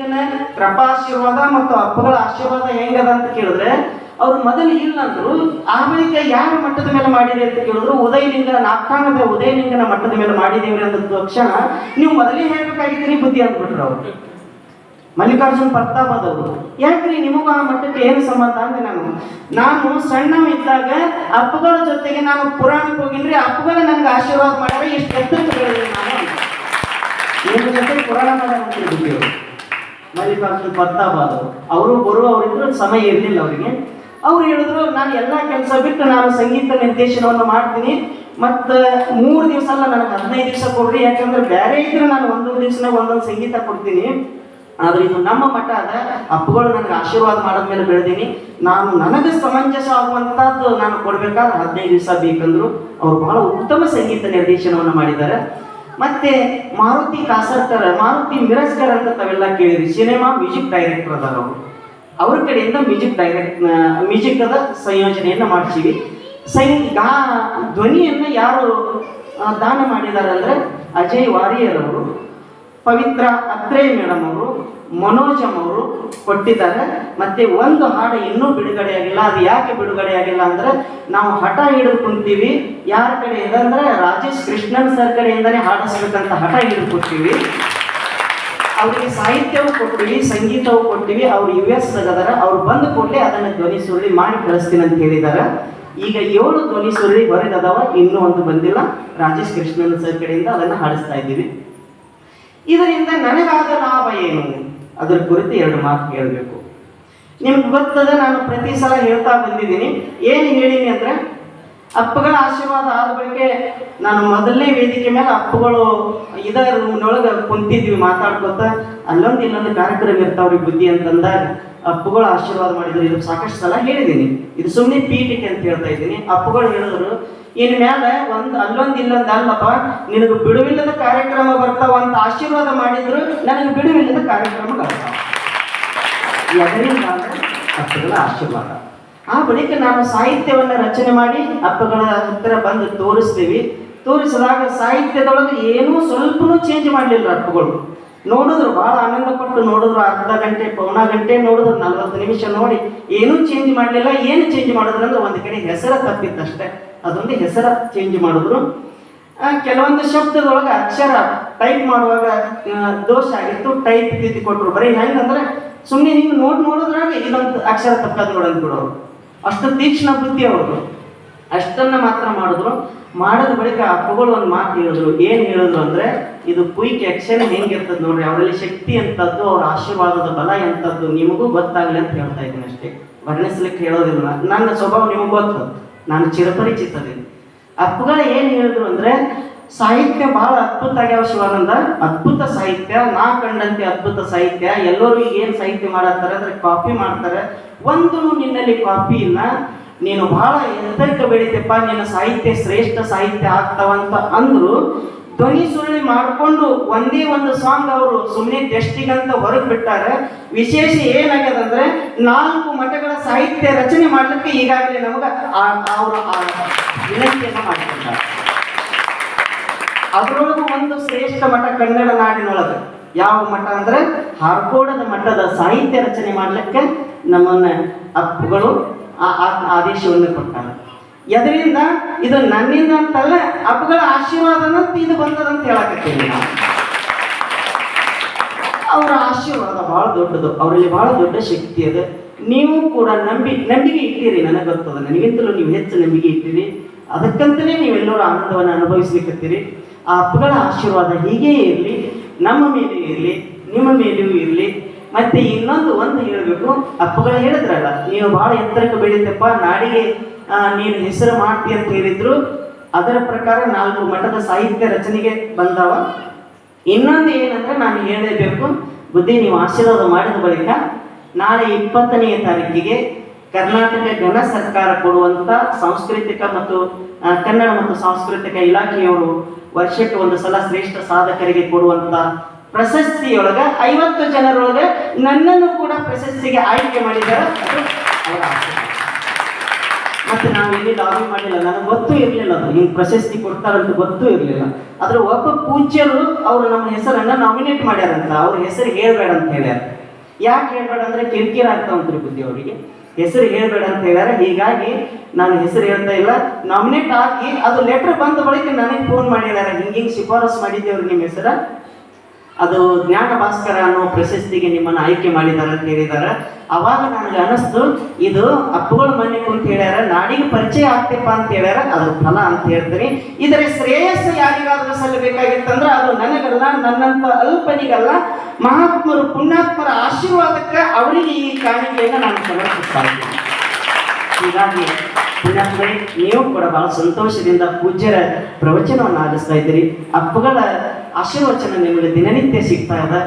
ಈಗಿನ ಕೃಪಾಶೀರ್ವಾದ ಮತ್ತು ಅಪ್ಪಗಳ ಆಶೀರ್ವಾದ ಹೆಂಗದ ಅಂತ ಕೇಳಿದ್ರೆ, ಅವ್ರು ಮೊದಲು ಇಲ್ಲಂದ್ರು ಆ ಬಳಿಕ ಯಾರ ಮಟ್ಟದ ಮೇಲೆ ಮಾಡಿದೆ ಅಂತ ಕೇಳಿದ್ರು, ಉದಯಲಿಂಗನ ನಾಲ್ಕಾಣದ ಉದಯಲಿಂಗನ ಮಟ್ಟದ ಮೇಲೆ ಮಾಡಿದೇವ್ರಿ ಅಂದ ತಕ್ಷಣ ನೀವು ಮೊದಲೇ ಹೇಳ್ಬೇಕಾಗಿದ್ದೀರಿ ಬುದ್ಧಿ ಅಂದ್ಬಿಟ್ರು ಅವ್ರು. ಮಲ್ಲಿಕಾರ್ಜುನ್ ಪ್ರತಾಪ್ ಅದವರು ಯಾಕ್ರಿ ನಿಮಗೂ ಆ ಮಟ್ಟಕ್ಕೆ ಏನು ಸಂಬಂಧ ಅಂದ್ರೆ ನಾನು? ನಾನು ಸಣ್ಣವ ಇದ್ದಾಗ ಅಪ್ಪಗಳ ಜೊತೆಗೆ ನಾನು ಪುರಾಣಕ್ಕೆ ಹೋಗಿನ್ರಿ, ಅಪ್ಪಗಳ ನನಗೆ ಆಶೀರ್ವಾದ ಮಾಡಿದ್ರೆ ಎಷ್ಟು ಎತ್ತರಕ್ಕೆ ನಾನು? ನಿಮ್ಮ ಜೊತೆ ಪುರಾಣ ಮಾಡ್ಯಾರ ಮಲ್ಲಿಕಾರ್ಜುನ್ ಪ್ರತಾಪ್ ಆದವರು ಅವರು ಬರುವ ಅವರಿದ್ರು ಸಮಯ ಇರಲಿಲ್ಲ ಅವರಿಗೆ. ಅವ್ರು ಹೇಳಿದ್ರು, ನಾನು ಎಲ್ಲ ಕೆಲಸ ಬಿಟ್ಟು ನಾನು ಸಂಗೀತ ನಿರ್ದೇಶನವನ್ನು ಮಾಡ್ತೀನಿ. ಮತ್ತು ಮೂರು ದಿವಸ ಅಲ್ಲ, ನನಗೆ ಹದಿನೈದು ದಿವಸ ಕೊಡ್ರಿ. ಯಾಕಂದ್ರೆ ಬೇರೆ ಇದ್ರೆ ನಾನು ಒಂದೊಂದು ದಿವ್ಸನಾಗ ಒಂದೊಂದು ಸಂಗೀತ ಕೊಡ್ತೀನಿ. ಆದ್ರೆ ಇದು ನಮ್ಮ ಮಠ ಅದ. ಹಬ್ಬಗಳು ನನಗೆ ಆಶೀರ್ವಾದ ಮಾಡಿದ್ಮೇಲೆ ಬೆಳೆದೀನಿ. ನಾನು ನನಗೆ ಸಮಂಜಸ ಆಗುವಂತಹದ್ದು ನಾನು ಕೊಡ್ಬೇಕಾದ್ರೆ ಹದಿನೈದು ದಿವಸ ಬೇಕಂದ್ರು. ಅವ್ರು ಬಹಳ ಉತ್ತಮ ಸಂಗೀತ ನಿರ್ದೇಶನವನ್ನು ಮಾಡಿದ್ದಾರೆ. ಮತ್ತೆ ಮಾರುತಿ ಕಾಸರ್ಕರ್, ಮಾರುತಿ ಮಿರಸ್ಕರ್ ಅಂತ ತಾವೆಲ್ಲ ಕೇಳಿದ್ರಿ. ಸಿನಿಮಾ ಮ್ಯೂಸಿಕ್ ಡೈರೆಕ್ಟರ್ ಅದಾರ ಅವರು. ಅವ್ರ ಕಡೆಯಿಂದ ಮ್ಯೂಸಿಕ್ ಡೈರೆಕ್ಟ್ ಮ್ಯೂಸಿಕ್ ಸಂಯೋಜನೆಯನ್ನು ಮಾಡ್ತೀವಿ. ಸೈ ಗಾ, ಧ್ವನಿಯನ್ನು ಯಾರು ದಾನ ಮಾಡಿದ್ದಾರೆ ಅಂದರೆ ಅಜಯ್ ವಾರಿಯರ್ ಅವರು ಪವಿತ್ರ ಅತ್ರೇಯ ಮೇಡಮ್ ಅವರು ಮನೋಜಮ್ ಅವರು ಕೊಟ್ಟಿದ್ದಾರೆ. ಮತ್ತೆ ಒಂದು ಹಾಡು ಇನ್ನೂ ಬಿಡುಗಡೆಯಾಗಿಲ್ಲ. ಅದು ಯಾಕೆ ಬಿಡುಗಡೆ ಆಗಿಲ್ಲ ಅಂದ್ರೆ ನಾವು ಹಠ ಹಿಡಿದು ಕುಂತೀವಿ ಯಾರ ಕಡೆಯಿಂದ ಅಂದ್ರೆ ರಾಜೇಶ್ ಕೃಷ್ಣನ್ ಸರ್ ಕಡೆಯಿಂದನೇ ಹಾಡಿಸ್ಬೇಕಂತ ಹಠ ಹಿಡಿದು ಅವರಿಗೆ ಸಾಹಿತ್ಯವೂ ಕೊಟ್ಟಿವಿ ಸಂಗೀತವೂ ಕೊಟ್ಟಿವಿ ಅವ್ರು ಯು ಎಸ್ ಅದಾರ ಅವ್ರು ಬಂದ ಕೂಡಲೇ ಅದನ್ನು ಧ್ವನಿ ಸುರುಳಿ ಮಾಡಿ ಕಳಿಸ್ತೀನಿ ಅಂತ ಹೇಳಿದ್ದಾರೆ. ಈಗ ಏಳು ಧ್ವನಿ ಸುರುಳಿ ಹೊರಗೆ ಅದಾವ ಇನ್ನೂ ಒಂದು ಬಂದಿಲ್ಲ. ರಾಜೇಶ್ ಕೃಷ್ಣನ್ ಸರ್ ಕಡೆಯಿಂದ ಅದನ್ನು ಹಾಡಿಸ್ತಾ ಇದ್ದೀವಿ. ಇದರಿಂದ ನನಗಾದ ಲಾಭ ಏನು? ಅದರ ಕುರಿತು ಎರಡು ಮಾತು ಹೇಳಬೇಕು. ನಿಮ್ಗೆ ಗೊತ್ತದ ನಾನು ಪ್ರತಿ ಸಲ ಹೇಳ್ತಾ ಬಂದಿದ್ದೀನಿ. ಏನು ಹೇಳೀನಿ ಅಂದ್ರೆ, ಅಪ್ಪಗಳ ಆಶೀರ್ವಾದ ಆದ ಬಗ್ಗೆ ನಾನು ಮೊದಲನೇ ವೇದಿಕೆ ಮೇಲೆ ಅಪ್ಪಗಳು ಇದ ರೂಮ್ನೊಳಗೆ ಕುಂತಿದ್ವಿ ಮಾತಾಡ್ಕೊತ. ಅಲ್ಲೊಂದು ಇಲ್ಲೊಂದು ಕಾರ್ಯಕ್ರಮ ಇರ್ತಾವ್ರಿ ಬುದ್ಧಿ ಅಂತಂದಾಗ. ಅಪ್ಪಗಳು ಆಶೀರ್ವಾದ ಮಾಡಿದ್ರು. ಇದು ಸಾಕಷ್ಟು ಸಲ ಹೇಳಿದ್ದೀನಿ. ಇದು ಸುಮ್ಮನೆ ಪೀಠಕ್ಕೆ ಅಂತ ಹೇಳ್ತಾ ಇದ್ದೀನಿ. ಅಪ್ಪುಗಳು ಹೇಳಿದ್ರು, ಇನ್ ಮ್ಯಾಲ ಒಂದು ಅಲ್ಲೊಂದು ಇಲ್ಲೊಂದು ಅಲ್ಲಪ್ಪ, ನಿನಗೆ ಬಿಡುವಿಲ್ಲದ ಕಾರ್ಯಕ್ರಮ ಬರ್ತಾವ ಅಂತ ಆಶೀರ್ವಾದ ಮಾಡಿದ್ರು, ನನಗೆ ಬಿಡುವಿಲ್ಲದ ಕಾರ್ಯಕ್ರಮ ಬರ್ತಾವ. ಎದರಿಂದ ಅಪ್ಪಗಳ ಆಶೀರ್ವಾದ. ಆ ಬಳಿಕ ನಾನು ಸಾಹಿತ್ಯವನ್ನು ರಚನೆ ಮಾಡಿ ಅಪ್ಪಗಳ ಹತ್ತಿರ ಬಂದು ತೋರಿಸ್ತೀವಿ. ತೋರಿಸಿದಾಗ ಸಾಹಿತ್ಯದೊಳಗೆ ಏನೂ ಸ್ವಲ್ಪನೂ ಚೇಂಜ್ ಮಾಡಲಿಲ್ಲ ಅಪ್ಪಗಳು. ನೋಡಿದ್ರು, ಭಾಳ ಆನಂದ ಪಟ್ಟು ನೋಡಿದ್ರು, ಅರ್ಧ ಗಂಟೆ, ಪೌನ ಗಂಟೆ ನೋಡಿದ್ರು, ನಲ್ವತ್ತು ನಿಮಿಷ ನೋಡಿ, ಏನೂ ಚೇಂಜ್ ಮಾಡಲಿಲ್ಲ, ಏನು ಚೇಂಜ್ ಮಾಡಿದ್ರು ಅಂದ್ರೆ ಒಂದು ಕಡೆ ಹೆಸರ ತಪ್ಪಿತ್ತಷ್ಟೇ. ಅದೊಂದು ಹೆಸರ ಚೇಂಜ್ ಮಾಡಿದ್ರು. ಕೆಲವೊಂದು ಶಬ್ದದೊಳಗೆ ಅಕ್ಷರ ಟೈಪ್ ಮಾಡುವಾಗ ದೋಷ ಆಗಿತ್ತು ಟೈಪ್ ತಿದ್ದಿ ಕೊಟ್ಟರು ಬರೀ ಹೆಂಗಂದ್ರೆ ಸುಮ್ಮನೆ ನೀವು ನೋಡಿ ನೋಡಿದ್ರಾಗ ಇದೊಂದು ಅಕ್ಷರ ತಪ್ಪದು ನೋಡೋದು ಬಿಡೋರು. ಅಷ್ಟು ತೀಕ್ಷ್ಣ ಬುದ್ಧಿ ಅವರು ಅಷ್ಟನ್ನ ಮಾತ್ರ ಮಾಡಿದ್ರು. ಮಾಡಿದ ಬಳಿಕ ಅಪ್ಪಗಳು ಒಂದು ಮಾತು ಹೇಳಿದ್ರು. ಏನು ಹೇಳಿದ್ರು ಅಂದ್ರೆ, ಇದು ಕ್ವಿಕ್ ಆಕ್ಷನ್ ಹೆಂಗಿರ್ತದೆ ನೋಡ್ರಿ, ಅವರಲ್ಲಿ ಶಕ್ತಿ ಎಂಥದ್ದು ಅವ್ರ ಆಶೀರ್ವಾದದ ಬಲ ಎಂಥದ್ದು ನಿಮಗೂ ಗೊತ್ತಾಗ್ಲಿ ಅಂತ ಹೇಳ್ತಾ ಇದ್ದೀನಿ ಅಷ್ಟೇ. ವರ್ಣಿಸ್ಲಿಕ್ಕೆ ಹೇಳೋದಿಲ್ಲ. ನನ್ನ ಸ್ವಭಾವ ನಿಮಗೆ ಗೊತ್ತು. ನಾನು ಚಿರಪರಿಚಿತದ್ದೀನಿ ಅಪ್ಪಗಳು ಏನು ಹೇಳಿದ್ರು ಅಂದ್ರೆ, ಸಾಹಿತ್ಯ ಬಹಳ ಅದ್ಭುತ ಆಗ್ಯಾವ ಶಿವಾನಂದ. ಅದ್ಭುತ ಸಾಹಿತ್ಯ, ನಾ ಕಂಡಂತೆ ಅದ್ಭುತ ಸಾಹಿತ್ಯ. ಎಲ್ಲರೂ ಏನು ಸಾಹಿತ್ಯ ಮಾಡತ್ತಾರೆ ಅಂದ್ರೆ ಕಾಪಿ ಮಾಡ್ತಾರೆ. ಒಂದು ನಿನ್ನಲ್ಲಿ ಕಾಪಿ ಇಲ್ಲ. ನೀನು ಬಹಳ ಎತ್ತರಕ್ಕೆ ಬೆಳಿತಪ್ಪ, ನಿನ್ನ ಸಾಹಿತ್ಯ ಶ್ರೇಷ್ಠ ಸಾಹಿತ್ಯ ಆಗ್ತಾವಂತ ಅಂದ್ರು ಧ್ವನಿ ಸುರುಳಿ ಮಾಡಿಕೊಂಡು ಒಂದೇ ಒಂದು ಸಾಂಗ್ ಅವರು ಸುಮ್ಮನೆ ಟೆಸ್ಟಿಗಂತ ಹೊರಗೆ ಬಿಟ್ಟಾರೆ. ವಿಶೇಷ ಏನಾಗ್ಯದಂದ್ರೆ ನಾಲ್ಕು ಮಠಗಳ ಸಾಹಿತ್ಯ ರಚನೆ ಮಾಡಲಿಕ್ಕೆ ಈಗಾಗಲೇ ನಮಗೆ ಅವರು ವಿನಂತಿಯನ್ನು ಮಾಡ್ಕೊಂಡಾರೆ. ಅದರೊಳಗೂ ಒಂದು ಶ್ರೇಷ್ಠ ಮಠ ಕನ್ನಡ ನಾಡಿನೊಳಗೆ. ಯಾವ ಮಠ ಅಂದ್ರೆ ಹಾರ್ಕೋಡದ ಮಠದ ಸಾಹಿತ್ಯ ರಚನೆ ಮಾಡಲಿಕ್ಕೆ ನಮ್ಮನ್ನ ಅಪ್ಪುಗಳು ಆ- ಆದೇಶವನ್ನು ಕೊಟ್ಟಾರೆ ಎದರಿಂದ ಇದು ನನ್ನಿಂದ ಅಂತಲ್ಲ, ಅಪ್ಪುಗಳ ಆಶೀರ್ವಾದನ ಇದು ಬಂದದಂತ ಹೇಳಕತ್ತೀನಿ ಅವರ ಆಶೀರ್ವಾದ ಬಹಳ ದೊಡ್ಡದು. ಅವರಲ್ಲಿ ಬಹಳ ದೊಡ್ಡ ಶಕ್ತಿ ಇದೆ ನೀವು ಕೂಡ ನಂಬಿ, ನಂಬಿಕೆ ಇಟ್ಟಿರಿ, ನನಗೆ ಗೊತ್ತದ. ನನಗಿಂತಲೂ ನೀವು ಹೆಚ್ಚು ನಂಬಿಕೆ ಇಟ್ಟಿರಿ. ಅದಕ್ಕಂತಲೇ ನೀವೆಲ್ಲರೂ ಆನಂದವನ್ನು ಅನುಭವಿಸ್ಲಿಕ್ಕತ್ತೀರಿ ಆ ಅಪ್ಪಗಳ ಆಶೀರ್ವಾದ ಹೀಗೇ ಇರಲಿ, ನಮ್ಮ ಮೇಲೆ ಇರಲಿ, ನಿಮ್ಮ ಮೇಲೆಯೂ ಇರಲಿ. ಮತ್ತೆ ಇನ್ನೊಂದು ಒಂದು ಹೇಳಬೇಕು. ಅಪ್ಪಗಳು ಹೇಳಿದ್ರಲ್ಲ ನೀವು ಬಹಳ ಎತ್ತರಕ್ಕೆ ಬೆಳೀತಪ್ಪ ನಾಡಿಗೆ ನೀನು ಹೆಸರು ಮಾಡ್ತಿ ಅಂತ ಹೇಳಿದ್ರು. ಅದರ ಪ್ರಕಾರ ನಾಲ್ಕು ಮಠದ ಸಾಹಿತ್ಯ ರಚನೆಗೆ ಬಂದವ. ಇನ್ನೊಂದು ಏನಂದ್ರೆ ನಾನು ಹೇಳಬೇಕು ಬುದ್ಧಿ, ನೀವು ಆಶೀರ್ವಾದ ಮಾಡಿದ ಬಳಿಕ ನಾಳೆ ಇಪ್ಪತ್ತನೆಯ ತಾರೀಕಿಗೆ ಕರ್ನಾಟಕ ಘನ ಸರ್ಕಾರ ಕೊಡುವಂತ ಸಾಂಸ್ಕೃತಿಕ ಮತ್ತು ಕನ್ನಡ ಮತ್ತು ಸಾಂಸ್ಕೃತಿಕ ಇಲಾಖೆಯವರು ವರ್ಷಕ್ಕೆ ಒಂದು ಸಲ ಶ್ರೇಷ್ಠ ಸಾಧಕರಿಗೆ ಕೊಡುವಂತ ಪ್ರಶಸ್ತಿಯೊಳಗ ಐವತ್ತು ಜನರೊಳಗೆ ನನ್ನನ್ನು ಕೂಡ ಪ್ರಶಸ್ತಿಗೆ ಆಯ್ಕೆ ಮಾಡಿದ್ದಾರೆ. ಮತ್ತೆ ನಾವು ಇಲ್ಲಿ ಲಾಬಿ ಮಾಡಿಲ್ಲ. ನನಗೆ ಗೊತ್ತೂ ಇರಲಿಲ್ಲ ಅದು. ಹಿಂಗೆ ಪ್ರಶಸ್ತಿ ಕೊಡ್ತಾರಂತ ಗೊತ್ತೂ ಇರಲಿಲ್ಲ. ಆದ್ರೆ ಒಬ್ಬ ಪೂಜ್ಯರು ಅವರು ನಮ್ಮ ಹೆಸರನ್ನ ನಾಮಿನೇಟ್ ಮಾಡ್ಯಾರಂತ. ಅವ್ರ ಹೆಸರು ಹೇಳ್ಬೇಡ ಅಂತ ಹೇಳ್ಯಾರ. ಯಾಕೆ ಹೇಳ್ಬೇಡ ಅಂದ್ರೆ ಕಿರಿಕಿರಿ ಆಗ್ತಾ ಉಂಟು ಬುದ್ಧಿ ಅವರಿಗೆ. ಹೆಸರು ಹೇಳ್ಬೇಡ ಅಂತ ಹೇಳ್ಯಾರ. ಹೀಗಾಗಿ ನಾನು ಹೆಸರು ಹೇಳ್ತಾ ಇಲ್ಲ. ನಾಮಿನೇಟ್ ಹಾಕಿ ಅದು ಲೆಟರ್ ಬಂದ ಬಳಿಕ ನನಗೆ ಫೋನ್ ಮಾಡಿದ್ದಾರೆ ಹಿಂಗೆ ಹಿಂಗೆ ಮಾಡಿದ್ದೆ ಅವ್ರಿಗೆ ನಿಮ್ಮ ಹೆಸರ. ಅದು ಜ್ಞಾನ ಭಾಸ್ಕರ ಅನ್ನೋ ಪ್ರಶಸ್ತಿಗೆ ನಿಮ್ಮನ್ನು ಆಯ್ಕೆ ಮಾಡಿದ್ದಾರೆ ಅಂತ ಹೇಳಿದಾರೆ ಅವಾಗ ನನಗೆ ಅನಿಸ್ತು, ಇದು ಅಪ್ಪುಗಳು ಮನೆ ಅಂತ ಹೇಳ್ಯಾರ, ನಾಡಿಗೆ ಪರಿಚಯ ಆಗ್ತಪ್ಪ ಅಂತ ಹೇಳ್ಯಾರ ಅದ್ರ ಫಲ ಅಂತ ಹೇಳ್ತೀನಿ. ಇದರ ಶ್ರೇಯಸ್ಸು ಯಾರಿಗಾದ್ರೂ ಸಲ್ಲಬೇಕಾಗಿತ್ತಂದ್ರೆ ಅದು ನನಗಲ್ಲ ನನ್ನಂತ ಅಲ್ಪನಿಗಲ್ಲ, ಮಹಾತ್ಮರು ಪುಣ್ಯಾತ್ಮರ ಆಶೀರ್ವಾದಕ್ಕೆ ಅವರಿಗೆ ಈ ಕಾಣಿಕೆಯನ್ನು ನಾನು ಸಮರ್ಪಿಸ್ತಾ ಇದ್ದೀನಿ. ಹೀಗಾಗಿ ನೀವು ಕೂಡ ಬಹಳ ಸಂತೋಷದಿಂದ ಪೂಜ್ಯರ ಪ್ರವಚನವನ್ನು ಆಲಿಸ್ತಾ ಇದ್ದೀರಿ. ಅಪ್ಪಗಳ ಆಶೀರ್ವಚನ ನಿಮಗೆ ದಿನನಿತ್ಯ ಸಿಗ್ತಾ ಇದೆ.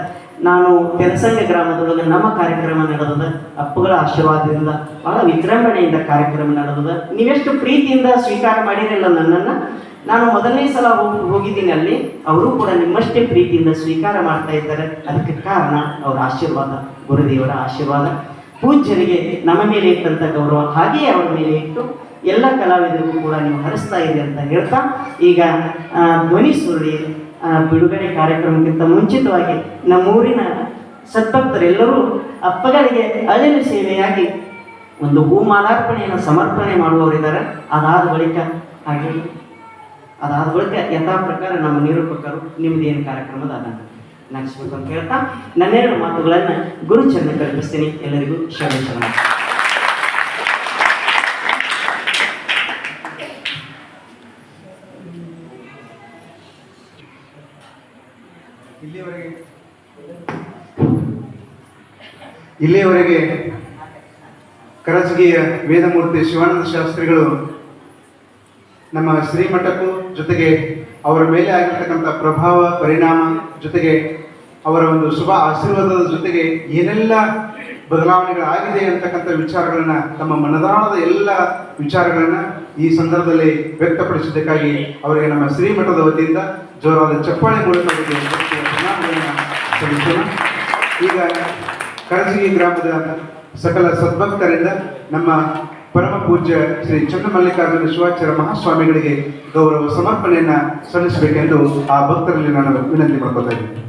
ನಾನು ತೆನಸಂಗ ಗ್ರಾಮದೊಳಗೆ ನಮ್ಮ ಕಾರ್ಯಕ್ರಮ ನಡೆದದ. ಅಪ್ಪುಗಳ ಆಶೀರ್ವಾದದಿಂದ, ಬಹಳ ವಿಜೃಂಭಣೆಯಿಂದ ಕಾರ್ಯಕ್ರಮ ನಡೆದದ. ನೀವೆಷ್ಟು ಪ್ರೀತಿಯಿಂದ ಸ್ವೀಕಾರ ಮಾಡಿರಲಿಲ್ಲ ನನ್ನನ್ನು. ನಾನು ಮೊದಲನೇ ಸಲ ಹೋಗಿ ಹೋಗಿದ್ದೀನಿ ಅಲ್ಲಿ. ಅವರು ಕೂಡ ನಿಮ್ಮಷ್ಟೇ ಪ್ರೀತಿಯಿಂದ ಸ್ವೀಕಾರ ಮಾಡ್ತಾ ಇದ್ದಾರೆ. ಅದಕ್ಕೆ ಕಾರಣ ಅವರ ಆಶೀರ್ವಾದ, ಗುರುದೇವರ ಆಶೀರ್ವಾದ. ಪೂಜ್ಯರಿಗೆ ನಮ್ಮ ಮೇಲೆ ಇಟ್ಟಂತ ಗೌರವ, ಹಾಗೆಯೇ ಅವರ ಮೇಲೆ ಇಟ್ಟು ಎಲ್ಲ ಕಲಾವಿದರಿಗೂ ಕೂಡ ನೀವು ಹರಿಸ್ತಾ ಇದೆ ಅಂತ ಹೇಳ್ತಾ, ಈಗ ಧ್ವನಿ ಸುರುಳಿ ಬಿಡುಗಡೆ ಕಾರ್ಯಕ್ರಮಕ್ಕಿಂತ ಮುಂಚಿತವಾಗಿ ನಮ್ಮೂರಿನ ಸದ್ಭಕ್ತರೆಲ್ಲರೂ ಅಪ್ಪಗಳಿಗೆ ಅಳಿಲು ಸೇವೆಯಾಗಿ ಒಂದು ಹೂಮಾಲಾರ್ಪಣೆಯನ್ನು ಸಮರ್ಪಣೆ ಮಾಡುವವರಿದ್ದಾರೆ. ಅದಾದ ಬಳಿಕ ಹಾಗೆ ಅದಾದ ಬಳಿಕ ಯಥಾ ಪ್ರಕಾರ ನಮ್ಮ ನಿರೂಪಕರು ನಿಮ್ಮದೇನು ಕಾರ್ಯಕ್ರಮದ ಅದನ್ನು ನಡೆಸಬೇಕು ಅಂತ ಹೇಳ್ತಾ ನನ್ನೆರಡು ಮಾತುಗಳನ್ನು ಗುರುಚಂದ್ರ ಕಲ್ಪಿಸ್ತೀನಿ. ಎಲ್ಲರಿಗೂ ಶರಣ. ಇಲ್ಲಿಯವರೆಗೆ ಕರಜಗಿಯ ವೇದಮೂರ್ತಿ ಶಿವಾನಂದ ಶಾಸ್ತ್ರಿಗಳು ನಮ್ಮ ಶ್ರೀಮಠಕ್ಕೂ ಜೊತೆಗೆ ಅವರ ಮೇಲೆ ಆಗಿರ್ತಕ್ಕಂಥ ಪ್ರಭಾವ, ಪರಿಣಾಮ ಜೊತೆಗೆ ಅವರ ಒಂದು ಶುಭ ಆಶೀರ್ವಾದದ ಜೊತೆಗೆ ಏನೆಲ್ಲ ಬದಲಾವಣೆಗಳಾಗಿದೆ ಅಂತಕ್ಕಂಥ ವಿಚಾರಗಳನ್ನ, ತಮ್ಮ ಮನದಾಳದ ಎಲ್ಲ ವಿಚಾರಗಳನ್ನ ಈ ಸಂದರ್ಭದಲ್ಲಿ ವ್ಯಕ್ತಪಡಿಸಿದ್ದಕ್ಕಾಗಿ ಅವರಿಗೆ ನಮ್ಮ ಶ್ರೀಮಠದ ವತಿಯಿಂದ ಜೋರಾದ ಚಪ್ಪಾಳೆ ಮೂಲಕ ಈಗ ಕರಜಗಿ ಗ್ರಾಮದ ಸಕಲ ಸದ್ಭಕ್ತರಿಂದ ನಮ್ಮ ಪರಮ ಪೂಜ್ಯ ಶ್ರೀ ಚನ್ನಮಲ್ಲಿಕಾರ್ಜುನ ಶಿವಾಚಾರ್ಯ ಮಹಾಸ್ವಾಮಿಗಳಿಗೆ ಗೌರವ ಸಮರ್ಪಣೆಯನ್ನ ಸಲ್ಲಿಸಬೇಕೆಂದು ಆ ಭಕ್ತರಲ್ಲಿ ನಾನು ವಿನಂತಿ ಮಾಡ್ಕೊತಾ ಇದ್ದೀನಿ.